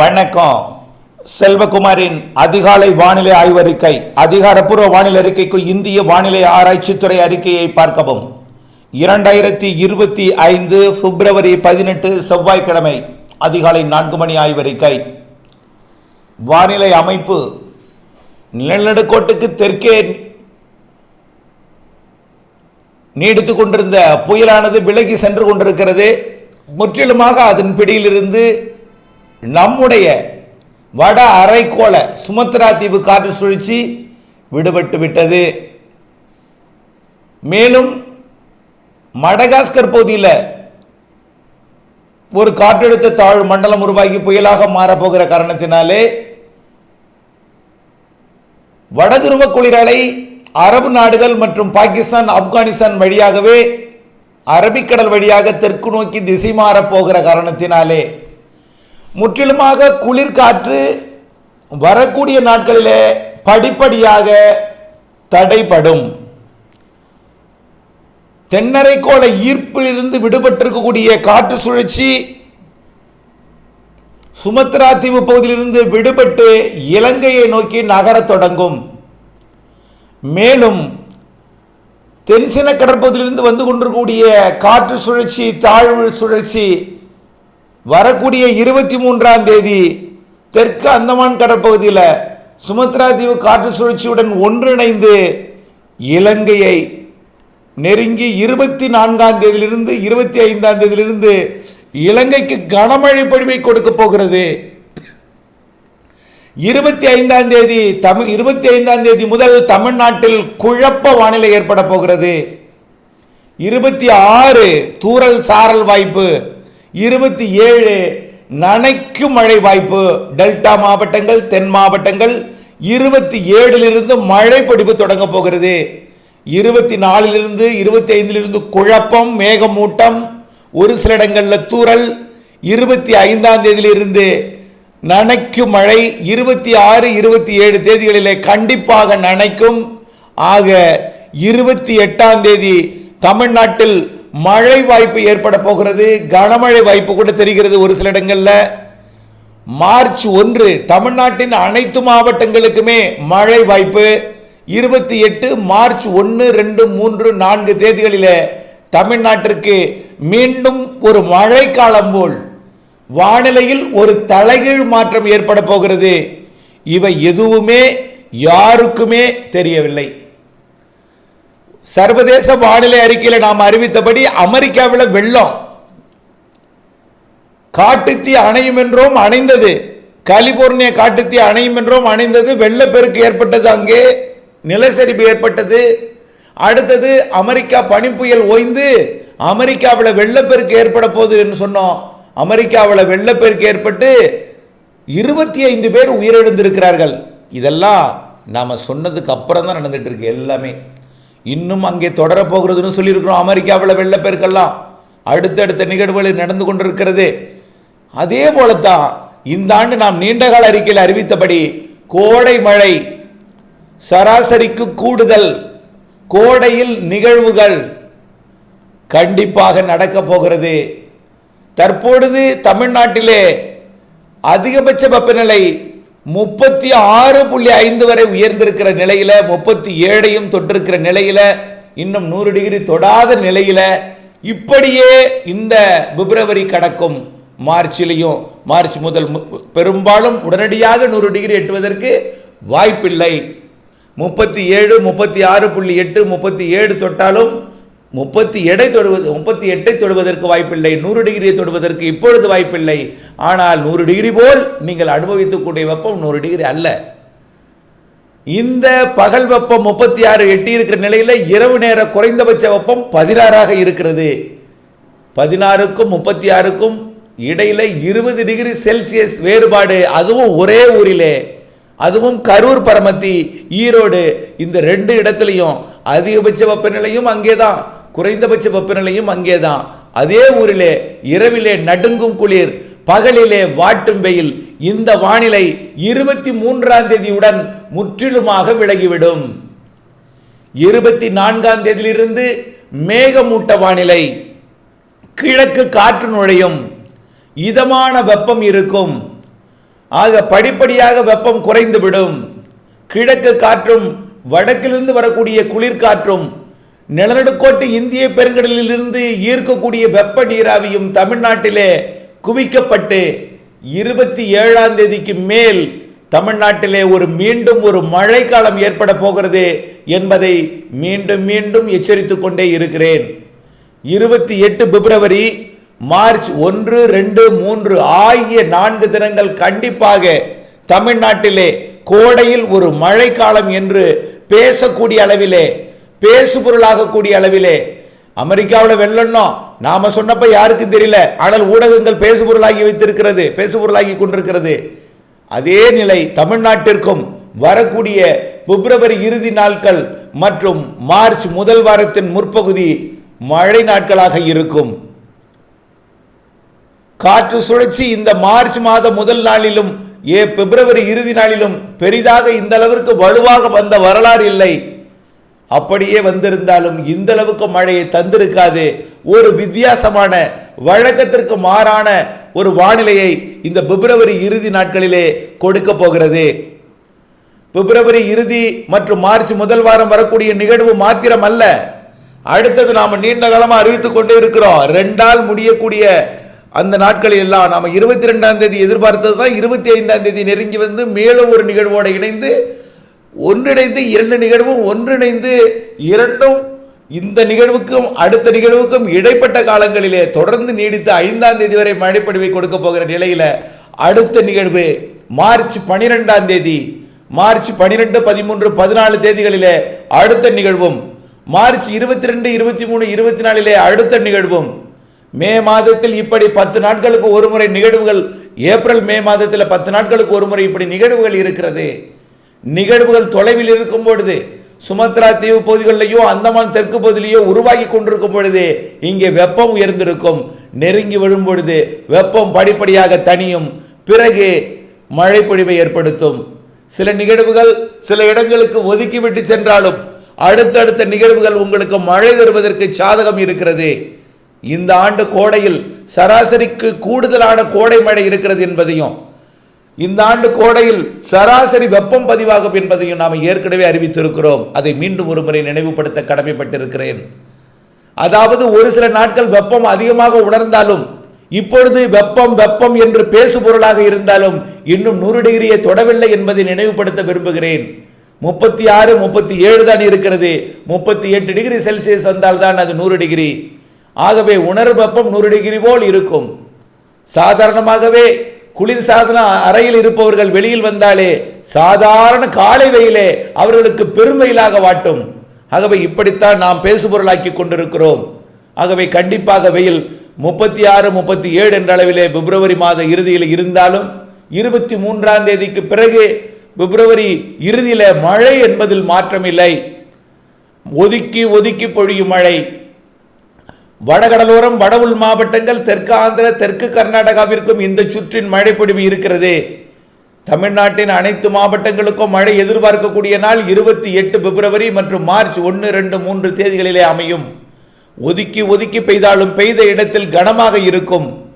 வணக்கம். செல்வகுமாரின் அதிகாலை வானிலை ஆய்வறிக்கை அதிகாரப்பூர்வ வானிலை அறிக்கைக்கு இந்திய வானிலை ஆராய்ச்சித்துறை அறிக்கையை பார்க்கவும். இரண்டாயிரத்தி இருபத்தி ஐந்து பிப்ரவரி பதினெட்டு செவ்வாய்க்கிழமை அதிகாலை நான்கு மணி ஆய்வறிக்கை. வானிலை அமைப்பு நிலநடுக்கோட்டுக்கு தெற்கே நீடித்து கொண்டிருந்த புயலானது விலகி சென்று கொண்டிருக்கிறது. முற்றிலுமாக அதன் பிடியிலிருந்து நம்முடைய வட அரைக்கோள சுமத்ரா தீவு காற்று சுழற்சி விடுபட்டு விட்டது. மேலும் மடகாஸ்கர் பகுதியில் ஒரு காற்றழுத்த தாழ்வு மண்டலம் உருவாகி புயலாக மாறப்போகிற காரணத்தினாலே வடதுருவ குளிரலை அரபு நாடுகள் மற்றும் பாகிஸ்தான் ஆப்கானிஸ்தான் வழியாகவே அரபிக்கடல் வழியாக தெற்கு நோக்கி திசை மாறப் போகிற காரணத்தினாலே முற்றிலுமாக குளிர்காற்று வரக்கூடிய நாட்களிலே படிப்படியாக தடைப்படும் தென்னரைக்கோள ஈர்ப்பிலிருந்து விடுபட்டிருக்கக்கூடிய காற்று சுழற்சி சுமத்ரா தீவு பகுதியிலிருந்து விடுபட்டு இலங்கையை நோக்கி நகரத் தொடங்கும். மேலும் தென்சின கடற்பகுதியிலிருந்து வந்து கொண்டிருக்கக்கூடிய காற்று சுழற்சி தாழ்வு சுழற்சி வரக்கூடிய இருபத்தி மூன்றாம் தேதி தெற்கு அந்தமான் கடற்பகுதியில் சுமத்ரா தீவு காற்று சுழற்சியுடன் ஒன்றிணைந்து இலங்கையை நெருங்கி இருபத்தி நான்காம் தேதியிலிருந்து இருபத்தி ஐந்தாம் தேதியிலிருந்து இலங்கைக்கு கனமழை பொழிவை கொடுக்க போகிறது. இருபத்தி ஐந்தாம் தேதி தமிழ் இருபத்தி ஐந்தாம் தேதி முதல் தமிழ்நாட்டில் குழப்ப வானிலை ஏற்பட போகிறது. இருபத்தி ஆறு தூரல் சாரல் வாய்ப்பு இருபத்தி ஏழு நனைக்கும் மழை வாய்ப்பு. டெல்டா மாவட்டங்கள் தென் மாவட்டங்கள் இருபத்தி ஏழிலிருந்து மழை பிடிப்பு தொடங்க போகிறது. இருபத்தி நாலிலிருந்து இருபத்தி ஐந்திலிருந்து குழப்பம் மேகமூட்டம் ஒரு சில இடங்களில் தூறல். இருபத்தி ஐந்தாம் தேதியிலிருந்து நனைக்கும் மழை இருபத்தி ஆறு இருபத்தி ஏழு தேதிகளிலே கண்டிப்பாக நனைக்கும். ஆக இருபத்தி எட்டாம் தேதி தமிழ்நாட்டில் மழை வாய்ப்பு ஏற்பட போகிறது கனமழை வாய்ப்பு கூட தெரிகிறது ஒரு சில இடங்களில். மார்ச் ஒன்று தமிழ்நாட்டின் அனைத்து மாவட்டங்களுக்குமே மழை வாய்ப்பு. இருபத்தி எட்டு மார்ச் ஒன்று ரெண்டு மூன்று நான்கு தேதிகளில் தமிழ்நாட்டிற்கு மீண்டும் ஒரு மழைக்காலம் போல் வானிலையில் ஒரு தலைகீழ் மாற்றம் ஏற்பட போகிறது. இவை எதுவுமே யாருக்குமே தெரியவில்லை. சர்வதேச வானிலை அறிக்கையில் நாம் அறிவித்தபடி அமெரிக்காவில் வெள்ளம். காட்டுத்தீ அணையும் என்றும் அணைந்தது. கலிபோர்னியா காட்டுத்தீ அணையும் என்றும் அணைந்தது. வெள்ளப்பெருக்கு ஏற்பட்டது அங்கே. நிலச்சரிவு ஏற்பட்டது. அடுத்தது அமெரிக்கா பனிப்புயல் ஓய்ந்து அமெரிக்காவில் வெள்ளப்பெருக்கு ஏற்பட போகுது என்று சொன்னோம். அமெரிக்காவில் வெள்ளப்பெருக்கு ஏற்பட்டு இருபத்தி ஐந்து பேர் உயிரிழந்திருக்கிறார்கள். இதெல்லாம் நாம் சொன்னதுக்கு அப்புறம் தான் நடந்துட்டு இருக்கு எல்லாமே. இன்னும் அங்கே தொடரப்போகிறதுன்னு சொல்லியிருக்கிறோம். அமெரிக்காவில் வெள்ளப்பெருக்கெல்லாம் அடுத்தடுத்த நிகழ்வுகள் நடந்து கொண்டிருக்கிறது. அதே போலத்தான் இந்த ஆண்டு நாம் நீண்டகால அறிக்கையில் அறிவித்தபடி கோடை மழை சராசரிக்கு கூடுதல் கோடையில் நிகழ்வுகள் கண்டிப்பாக நடக்கப் போகிறது. தற்பொழுது தமிழ்நாட்டிலே அதிகபட்ச வெப்பநிலை முப்பத்தி ஆறு புள்ளி ஐந்து வரை உயர்ந்திருக்கிற நிலையில் முப்பத்தி ஏழையும் தொட்டிருக்கிற நிலையில் இன்னும் நூறு டிகிரி தொடாத நிலையில் இப்படியே இந்த பிப்ரவரி கடக்கும் மார்ச்சிலையும் மார்ச் முதல் மு- பெரும்பாலும் உடனடியாக நூறு டிகிரி எட்டுவதற்கு வாய்ப்பில்லை. முப்பத்தி ஏழு முப்பத்தி ஆறு புள்ளி எட்டு முப்பத்தி ஏழு தொட்டாலும் முப்பத்தி எடை தொடுவது முப்பத்தி எட்டை தொடுவதற்கு வாய்ப்பில்லை நூறு டிகிரியை தொடுவதற்கு இப்பொழுது வாய்ப்பில்லை. ஆனால் நூறு டிகிரி போல் நீங்கள் அனுபவித்துக்கூடிய வெப்பம் நூறு டிகிரி அல்ல. இந்த பகல் வெப்பம் முப்பத்தி ஆறு எட்டி இருக்கிற நிலையில் இரவு நேர குறைந்தபட்ச வெப்பம் பதினாறாக இருக்கிறது. பதினாறுக்கும் முப்பத்தி ஆறுக்கும் இடையில இருபது டிகிரி செல்சியஸ் வேறுபாடு அதுவும் ஒரே ஊரிலே. அதுவும் கரூர் பரமத்தி ஈரோடு இந்த ரெண்டு இடத்துலையும். அதிகபட்ச வெப்பநிலையும் அங்கேதான். குறைந்தபட்ச வெப்பநிலையும் அங்கேதான். அதே ஊரிலே இரவிலே நடுங்கும் குளிர் பகலிலே வாட்டும் வெயில் இந்த வானிலை இருபத்தி மூன்றாம் தேதியுடன் முற்றிலுமாக விலகிவிடும். இருபத்தி நான்காம் தேதியிலிருந்து மேகமூட்ட வானிலை கிழக்கு காற்று நுழையும். இதமான வெப்பம் இருக்கும். ஆக படிப்படியாக வெப்பம் குறைந்துவிடும். கிழக்கு காற்றும் வடக்கிலிருந்து வரக்கூடிய குளிர்காற்றும் நிலநடுக்கோட்டு இந்திய பெருங்கடலிலிருந்து ஈர்க்கக்கூடிய வெப்ப நீராவியும் தமிழ்நாட்டிலே குவிக்கப்பட்டு இருபத்தி ஏழாம் தேதிக்கு மேல் தமிழ்நாட்டிலே ஒரு மீண்டும் ஒரு மழைக்காலம் ஏற்பட போகிறது என்பதை மீண்டும் மீண்டும் எச்சரித்துக் கொண்டே இருக்கிறேன். இருபத்தி எட்டு பிப்ரவரி மார்ச் ஒன்று ரெண்டு மூன்று ஆகிய நான்கு தினங்கள் கண்டிப்பாக தமிழ்நாட்டிலே கோடையில் ஒரு மழைக்காலம் என்று பேசக்கூடிய அளவிலே பேசுபொருளாகக்கூடிய அளவிலே. அமெரிக்காவில் வெள்ளணும் நாம சொன்னப்ப யாருக்கும் தெரியல. ஆனால் ஊடகங்கள் பேசுபொருளாகி வைத்திருக்கிறது பேசுபொருளாகி கொண்டிருக்கிறது. அதே நிலை தமிழ்நாட்டிற்கும் வரக்கூடிய பிப்ரவரி இறுதி நாட்கள் மற்றும் மார்ச் முதல் வாரத்தின் முற்பகுதி மழை நாட்களாக இருக்கும். காற்று சுழற்சி இந்த மார்ச் மாத முதல் நாளிலும் ஏ பிப்ரவரி இறுதி நாளிலும் பெரிதாக இந்த அளவிற்கு வலுவாக வந்த வரலாறு இல்லை. அப்படியே வந்திருந்தாலும் இந்த அளவுக்கு மழையை தந்திருக்காது. ஒரு வித்தியாசமான வழக்கத்திற்கு மாறான ஒரு வானிலையை இந்த பிப்ரவரி இறுதி நாட்களிலே கொடுக்க போகிறது. பிப்ரவரி இறுதி மற்றும் மார்ச் முதல் வாரம் வரக்கூடிய நிகழ்வு மாத்திரம் அல்ல அடுத்தது நாம் நீண்ட காலமாக அறிவித்துக் கொண்டே இருக்கிறோம். ரெண்டால் முடியக்கூடிய அந்த நாட்களில் எல்லாம் நாம் இருபத்தி ரெண்டாம் தேதி எதிர்பார்த்தது தான் இருபத்தி ஐந்தாம் தேதி நெருங்கி வந்து மேலும் ஒரு நிகழ்வோடு இணைந்து ஒன்றிணைந்து இரண்டு நிகழ்வும் ஒன்றிணைந்து இரண்டும் இந்த நிகழ்வுக்கும் அடுத்த நிகழ்வுக்கும் இடைப்பட்ட காலங்களிலே தொடர்ந்து நீடித்து ஐந்தாம் தேதி வரை மழைப்படிவை கொடுக்க போகிற நிலையில் அடுத்த நிகழ்வு மார்ச் பனிரெண்டாம் தேதி. மார்ச் பனிரெண்டு பதிமூன்று பதினாலு தேதிகளிலே அடுத்த நிகழ்வும். மார்ச் இருபத்தி ரெண்டு இருபத்தி மூணு இருபத்தி நாலிலே அடுத்த நிகழ்வும். மே மாதத்தில் இப்படி பத்து நாட்களுக்கு ஒரு முறை நிகழ்வுகள் ஏப்ரல் மே மாதத்தில் பத்து நாட்களுக்கு ஒரு முறை இப்படி நிகழ்வுகள் இருக்கிறது. நிகழ்வுகள் தொலைவில் இருக்கும் பொழுது சுமத்ரா தீவு பகுதிகளிலேயோ அந்தமான் தெற்கு பகுதியிலேயோ உருவாகி கொண்டிருக்கும் பொழுது இங்கே வெப்பம் உயர்ந்திருக்கும். நெருங்கி விழும் பொழுது வெப்பம் படிப்படியாக தனியும் பிறகு மழைப்பொழிவை ஏற்படுத்தும். சில நிகழ்வுகள் சில இடங்களுக்கு ஒதுக்கிவிட்டு சென்றாலும் அடுத்தடுத்த நிகழ்வுகள் உங்களுக்கு மழை தருவதற்கு சாதகம் இருக்கிறது. இந்த ஆண்டு கோடையில் சராசரிக்கு கூடுதலான கோடை மழை இருக்கிறது என்பதையும் இந்த ஆண்டு கோடையில் சராசரி வெப்பம் பதிவாகும் என்பதையும் நாம் ஏற்கனவே அறிவித்திருக்கிறோம். அதை மீண்டும் ஒருமுறை நினைவுபடுத்த கடமைப்பட்டிருக்கிறேன். அதாவது ஒரு சில நாட்கள் வெப்பம் அதிகமாக உணர்ந்தாலும் இப்பொழுது வெப்பம் வெப்பம் என்று பேசுபொருளாக இருந்தாலும் இன்னும் நூறு டிகிரியை தொடவில்லை என்பதை நினைவுபடுத்த விரும்புகிறேன். முப்பத்தி ஆறு முப்பத்தி ஏழு தான் இருக்கிறது. முப்பத்தி எட்டு டிகிரி செல்சியஸ் வந்தால் தான் அது நூறு டிகிரி. ஆகவே உணர் வெப்பம் நூறு டிகிரி போல் இருக்கும். சாதாரணமாகவே குளிர் சாதன அறையில் இருப்பவர்கள் வெளியில் வந்தாலே சாதாரண காலை வெயிலே அவர்களுக்கு பெருமையிலாக வாட்டும். ஆகவே இப்படித்தான் நாம் பேசுபொருளாக்கி கொண்டிருக்கிறோம். ஆகவே கண்டிப்பாக வெயில் முப்பத்தி ஆறு முப்பத்தி ஏழு என்ற அளவிலே பிப்ரவரி மாத இறுதியில் இருந்தாலும் இருபத்தி மூன்றாம் தேதிக்கு பிறகு பிப்ரவரி இறுதியில் மழை என்பதில் மாற்றமில்லை. ஒதுக்கி ஒதுக்கி பொழியும் மழை வடகடலோரம் வடவுள் மாவட்டங்கள் தெற்கு ஆந்திர தெற்கு கர்நாடகாவிற்கும் இந்த சுற்றின் மழைப்பொழிவு இருக்கிறது. தமிழ்நாட்டின் அனைத்து மாவட்டங்களுக்கும் மழை எதிர்பார்க்கக்கூடிய நாள் இருபத்தி எட்டு பிப்ரவரி மற்றும் மார்ச் ஒன்று ரெண்டு மூன்று தேதிகளிலே அமையும். ஒதுக்கி ஒதுக்கி பெய்தாலும் பெய்த இடத்தில் கனமாக இருக்கும்.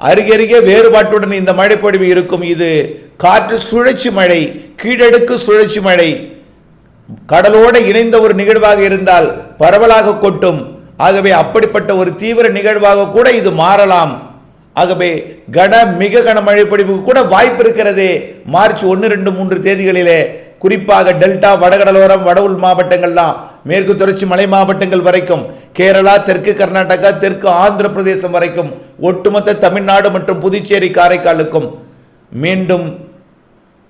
அருகருகே வேறுபாட்டுடன் இந்த மழைப்பொழிவு இருக்கும். இது காற்று சுழற்சி மழை கீழடுக்கு சுழற்சி மழை. கடலோடு இணைந்த ஒரு நிகழ்வாக இருந்தால் பரவலாக கொட்டும். ஆகவே அப்படிப்பட்ட ஒரு தீவிர நிகழ்வாக கூட இது மாறலாம். ஆகவே கன மிக கன பொழிவுக்கு கூட வாய்ப்பு இருக்கிறது. மார்ச் ஒன்று ரெண்டு மூன்று தேதிகளிலே குறிப்பாக டெல்டா வடகடலோரம் வடவுள் மாவட்டங்கள்லாம் மேற்கு தொடர்ச்சி மலை மாவட்டங்கள் வரைக்கும் கேரளா தெற்கு கர்நாடகா தெற்கு ஆந்திர பிரதேசம் வரைக்கும் ஒட்டுமொத்த தமிழ்நாடு மற்றும் புதுச்சேரி காரைக்காலுக்கும் மீண்டும்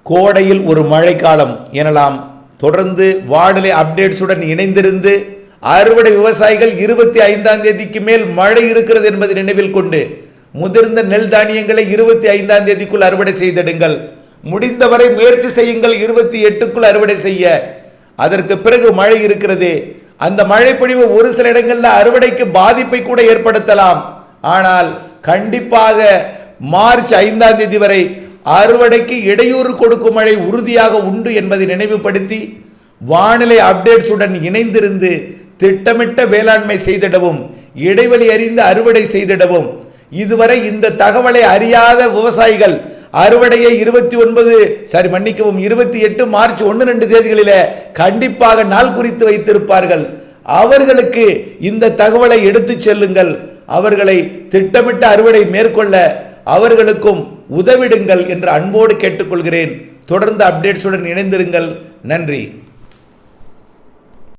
கோடையில் ஒரு மழைக்காலம் எனலாம். தொடர்ந்து வானிலை அப்டேட்ஸுடன் இணைந்திருந்து அறுவடை விவசாயிகள் இருபத்தி ஐந்தாம் தேதிக்கு மேல் மழை இருக்கிறது என்பதை நினைவில் கொண்டு முதிர்ந்த நெல் தானியங்களை இருபத்தி ஐந்தாம் தேதிக்குள் அறுவடை செய்திடுங்கள். முடிந்தவரை முயற்சி செய்யுங்கள். இருபத்தி எட்டுக்குள் அறுவடை செய்ய. அதற்கு பிறகு மழை இருக்கிறது. அந்த மழை ஒரு சில இடங்களில் அறுவடைக்கு பாதிப்பை கூட ஏற்படுத்தலாம். ஆனால் கண்டிப்பாக மார்ச் ஐந்தாம் தேதி வரை அறுவடைக்கு இடையூறு கொடுக்கும் மழை உறுதியாக உண்டு என்பதை நினைவுபடுத்தி வானிலை அப்டேட்ஸுடன் இணைந்திருந்து திட்டமிட்ட வேளாண்மை செய்திடவும் இடைவெளி அறிந்து அறுவடை செய்திடவும். இதுவரை இந்த தகவலை அறியாத விவசாயிகள் அறுவடையை இருபத்தி ஒன்பது சாரி மன்னிக்கவும் இருபத்தி எட்டு மார்ச் ஒன்று ரெண்டு தேதிகளிலே கண்டிப்பாக நாள் குறித்து வைத்திருப்பார்கள். அவர்களுக்கு இந்த தகவலை எடுத்துச் செல்லுங்கள். அவர்களை திட்டமிட்ட அறுவடை மேற்கொள்ள அவர்களுக்கும் உதவிடுங்கள் என்று அன்போடு கேட்டுக்கொள்கிறேன். தொடர்ந்து அப்டேட்ஸுடன் இணைந்திருங்கள். நன்றி.